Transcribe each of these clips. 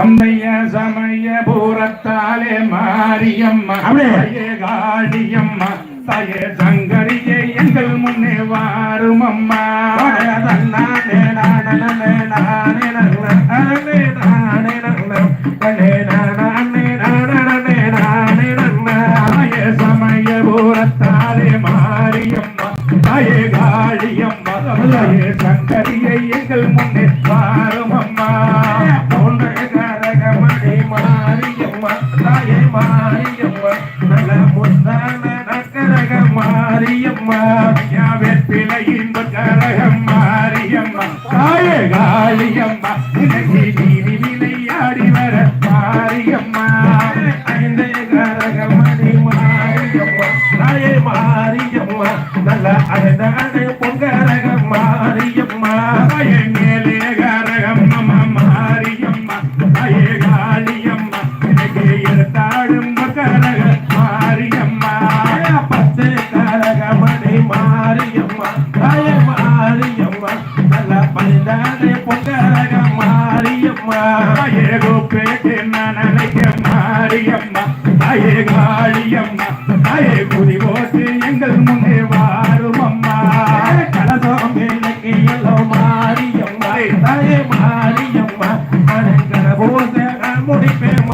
எம்மைய சமய பூரத்தாலே மாரியம்மா அப்படியே காடியம்மா தய சங்கரியே எங்கள் முன்னே வாரும் அம்மா தன்னானே நானே நானே நானே நானே நானே நானே காளியம்மா உனக்கு நீதி விளையாடி வர மாரியம்மா மாரியம்மா மாரியம்மா நல்ல அழகான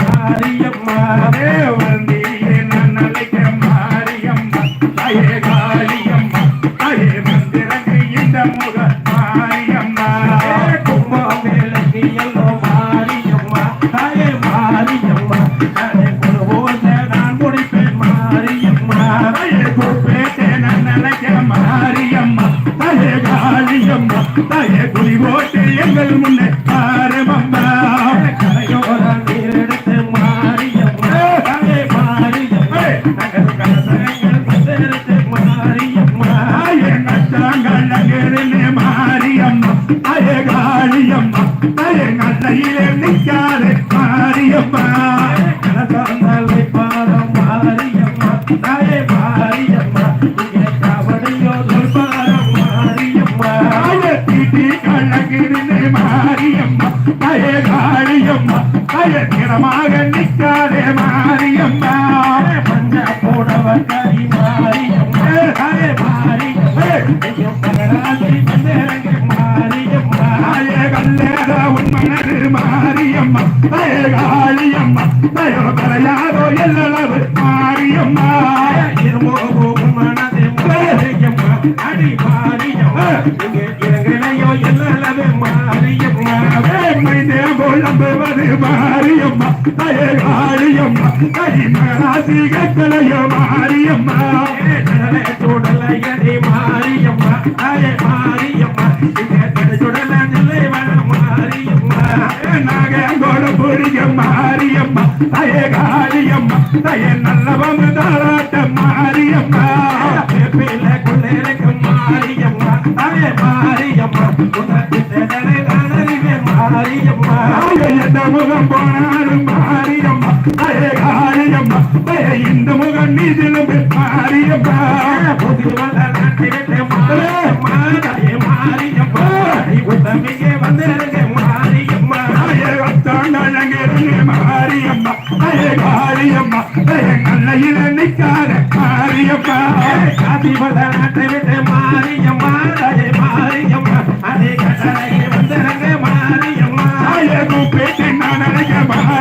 மாரியம்மா மாரியம்மா. இங்க தெரிசுடல நிலை வர மாரியம்மா. நாகோட புரிய மாரியம்மா. தய காளியம்மா தய நல்லவங்க தாராட்ட மாரியம்மா.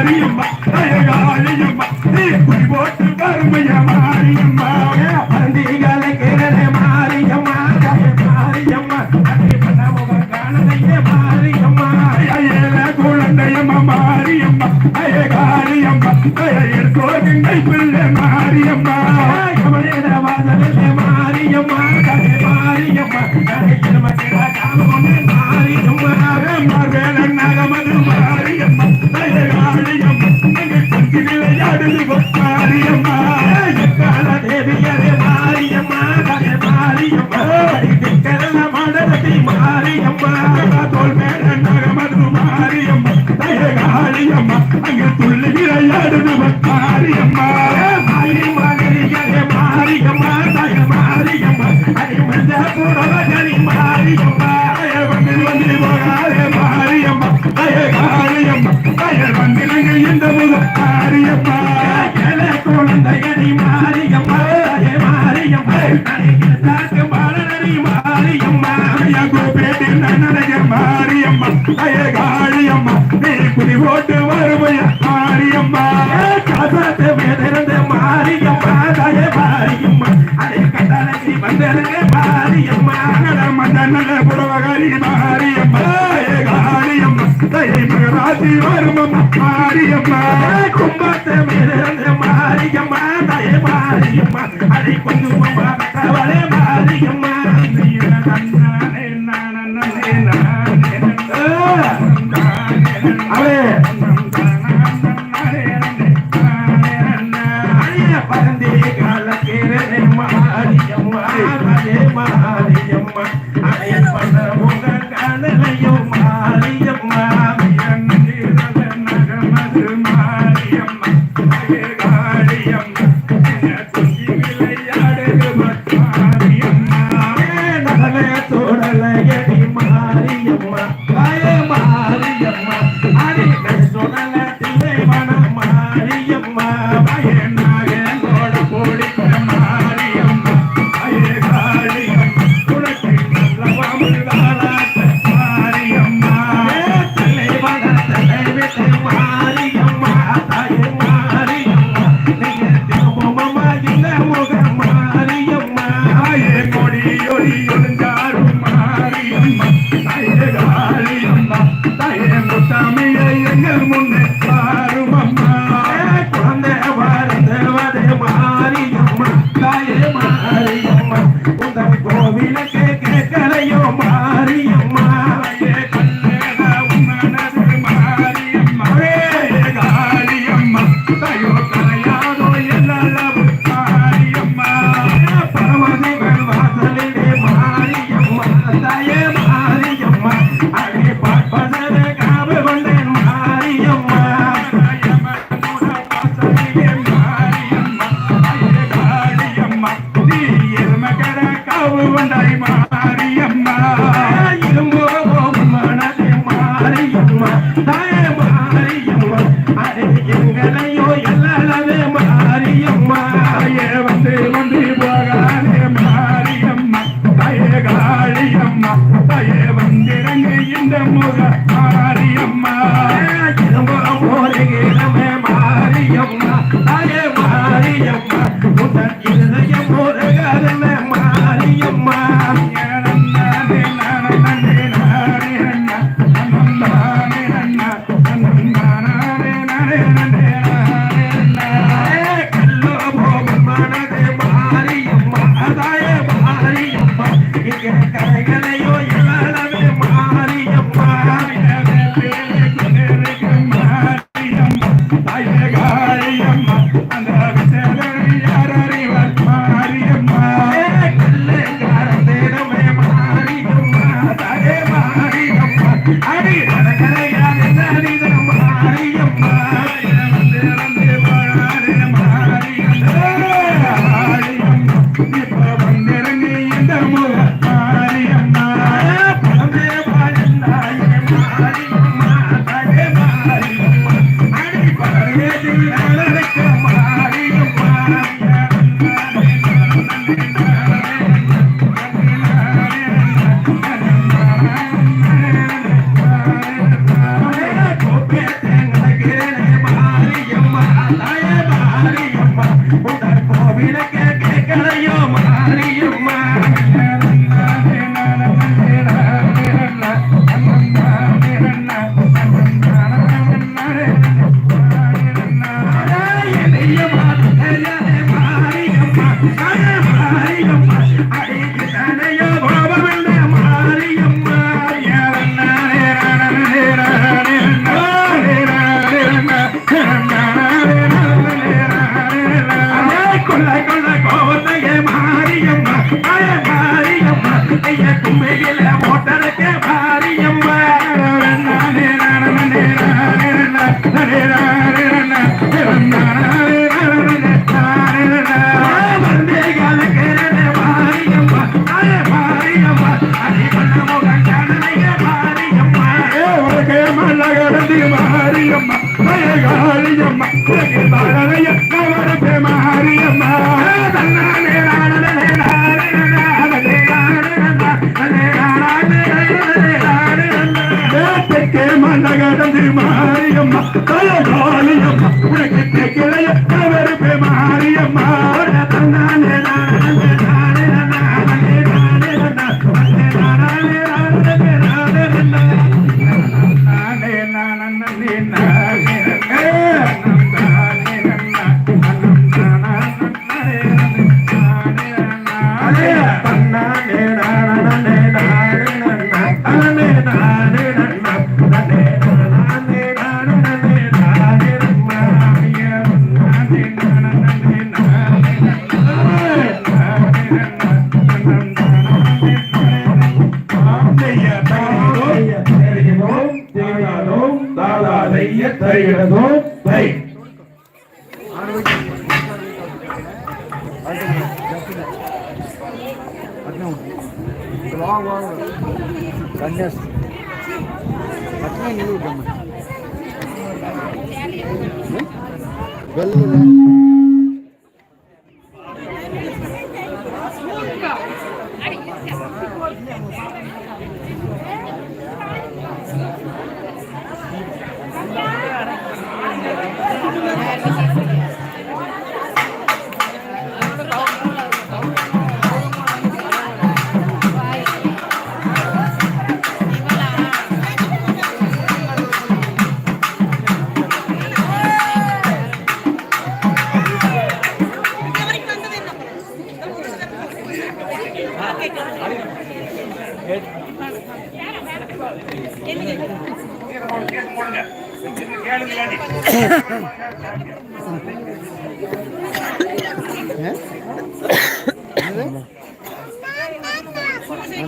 மாறியம்மா. அழகாளியம்மா நீ குடி போட்டு வறுமைய பிள்ளை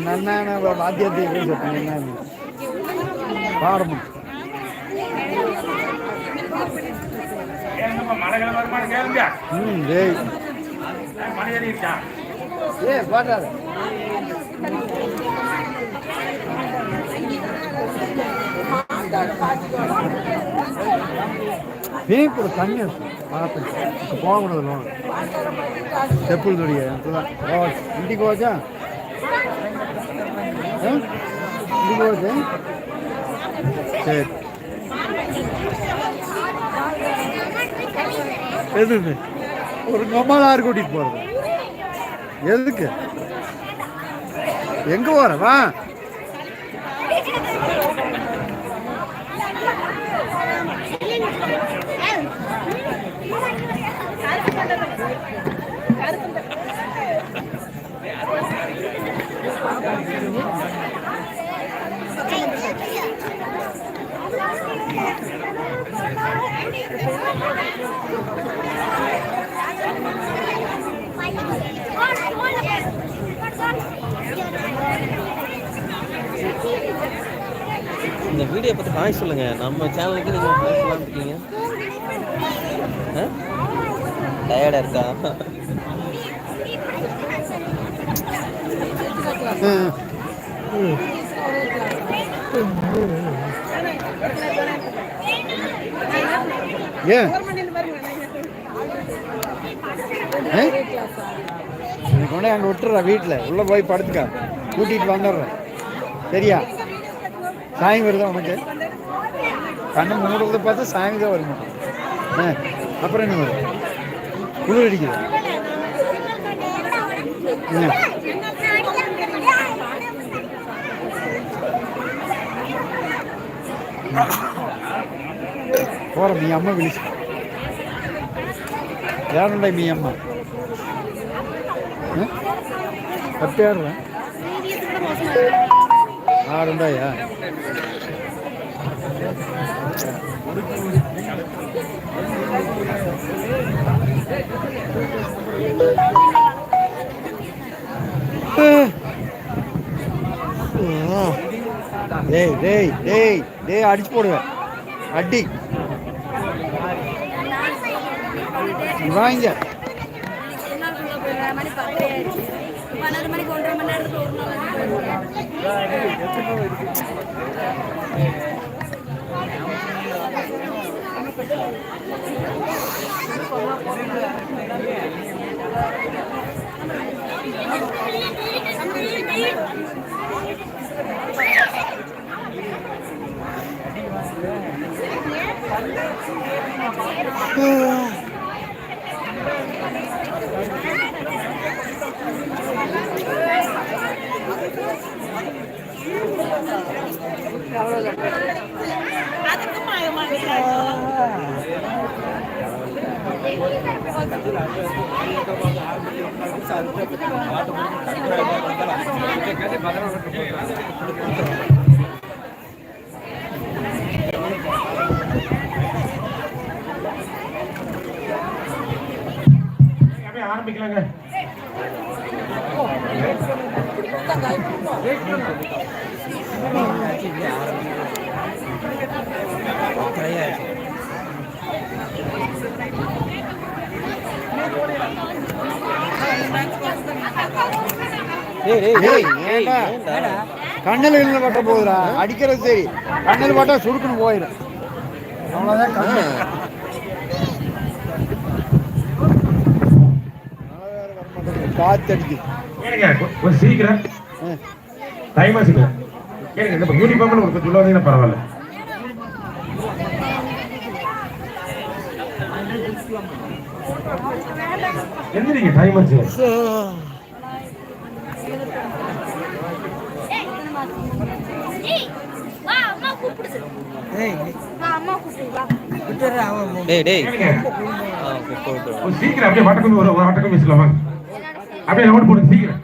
నన్న బాధ్యత చెప్పండి பாடமும் கேளுங்கப்பா, மழை கிழமை வருமானு கேளுங்க ம் டேய் மழை ஏறிடுச்சா ஏ பாடாத ఇప్పుడు இது? போகுது சரி எதுக்கு ஒரு கமலாறு கூட்டிகிட்டு போகிறது எதுக்கு? எங்கே போகிறவா வா பற்றி ஹாய் சொல்லுங்க. நம்ம சேனலுக்கு நீங்கள் ஹாய் சொல்லாமல் இருக்கீங்க. டயர்டாக இருக்கா? ஏன்? ஏ? கொண்டு அங்கே விட்டுற வீட்டில் உள்ளே போய் படுத்துக்க. கூட்டிகிட்டு வந்துடுறேன் சரியா? சாயம் வருதா உனக்கு. கண்ணை மூடுறத பார்த்து சாயம் தான் வருமா ஆ அப்புறம் என்ன வரும்? குளிர் அடிக்குது? போகிறோம் நீ அம்மா விழிச்சு. யாருண்டா மீ அம்மா? தப்பியாடுறேன் ஆறுண்டாயா டேய் டேய் டேய் டேய் அடிச்சு போடுவேன். அடி. வாங்க. பன்னெண்டு மணிக்கு ஒன்றரை மணி நேரத்துக்கு ஒரு நாள் அப்படியே ஆரம்பிக்கலாங்க கண்ணில் இருந்து பட்ட போகுதுடா. அடிக்கிறது சரி. கண்ணில் பட்டா சுருக்குன்னு போயிடும் அவ்வளோதான் கண்ணு காத்து அடிக்குது கேளுங்க கொ- கொஞ்சம் சீக்கிரம். டைமா சீக்கிரம் கேளுங்க இந்த யூனிஃபார்ம்ல ஒரு கொஞ்சம் உள்ள வந்தீங்கன்னா பரவாயில்ல. எந்திரிங்க டைம் ஆச்சு? சீக்கிரம் அப்படியே வட்டக்கம் ஒரு வட்டக்கம் வீசலாம் வாங்க அப்படியே நோட் போடுங்க சீக்கிரம்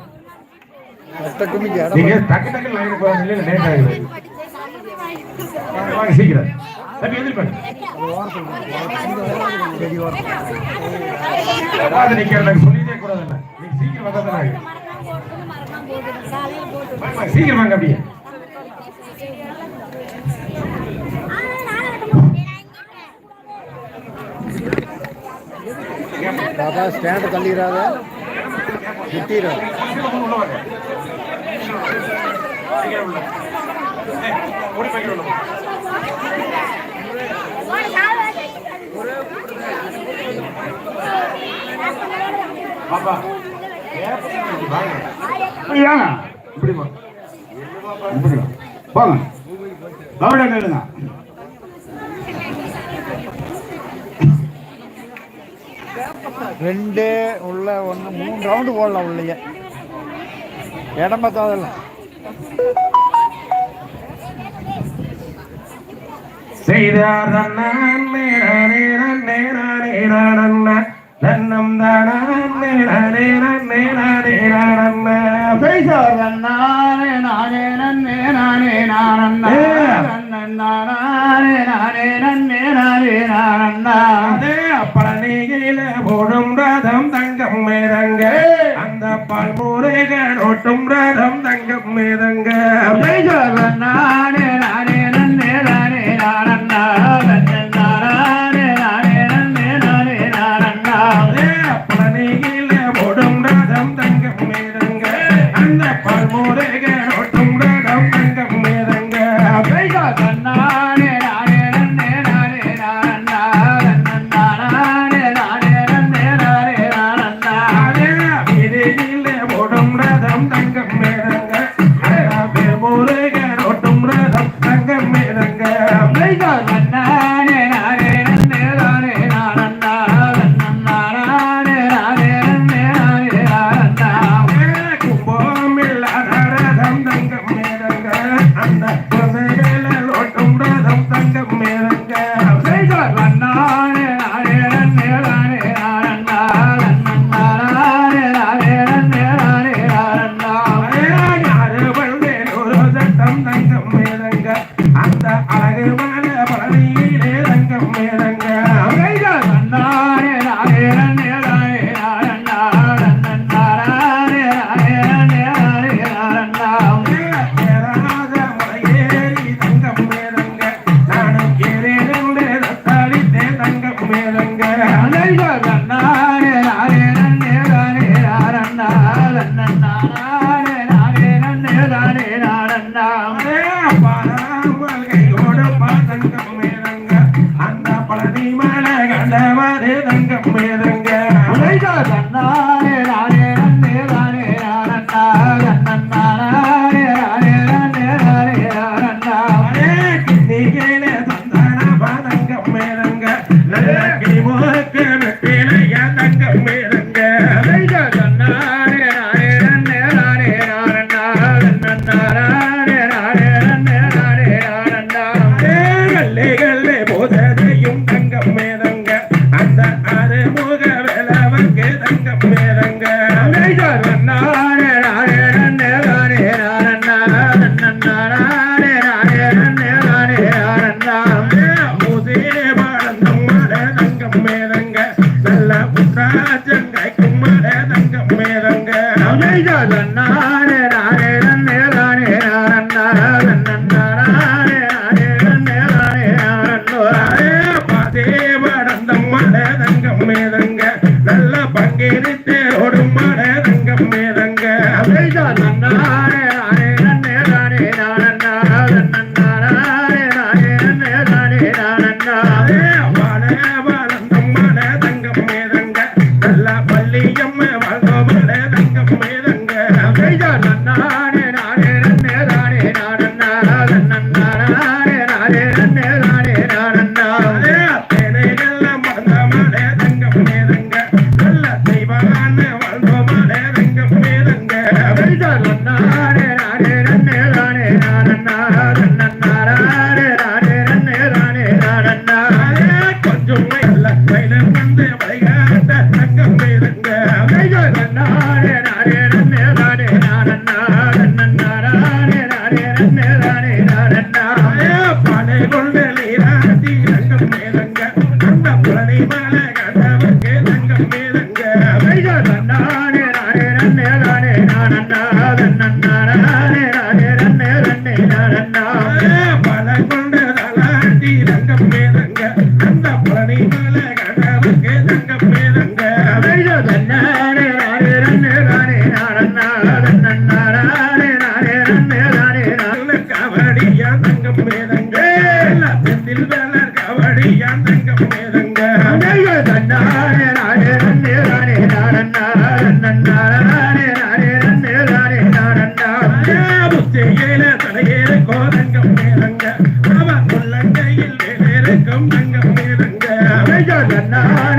நீங்க டக்கு டக்கு லைன் போறீங்க இல்ல லேட் ஆகுது வாங்க, சீக்கிரம் தம்பி எந்திரிப்பாங்க அதாவது எனக்கு சொல்லிட்டே கூடாதுல்ல நீங்க சீக்கிரம் வந்தா தான் ஆகும். மறக்காம போட்டுடு, காலையில போட்டுடு. வாங்க, வாங்க, சீக்கிரம் வாங்க அப்படியே. பாப்பா ஸ்டாண்டை தள்ளிடாத சுத்திடும் இப்படி வாங்க சீக்கிரம் உள்ள. ஏய், ஓடி ரெண்டு உள்ள ஒன்று மூணு ரவுண்டு போடலாம் உள்ளே இடம் பார்த்தாதல்ல செய்தார் நன்னம் தானே பேசாத நானே நானே நன்னே நானே நானண்ணா நன்னே நானே நானே நன்னே நானே நானண்ணா தங்கம் மேதங்க. அந்த பல்முறைகள் ஒட்டும் ரதம் தங்கம் மேதங்க. நானே ನನ್ನ ಕನ್ನಾ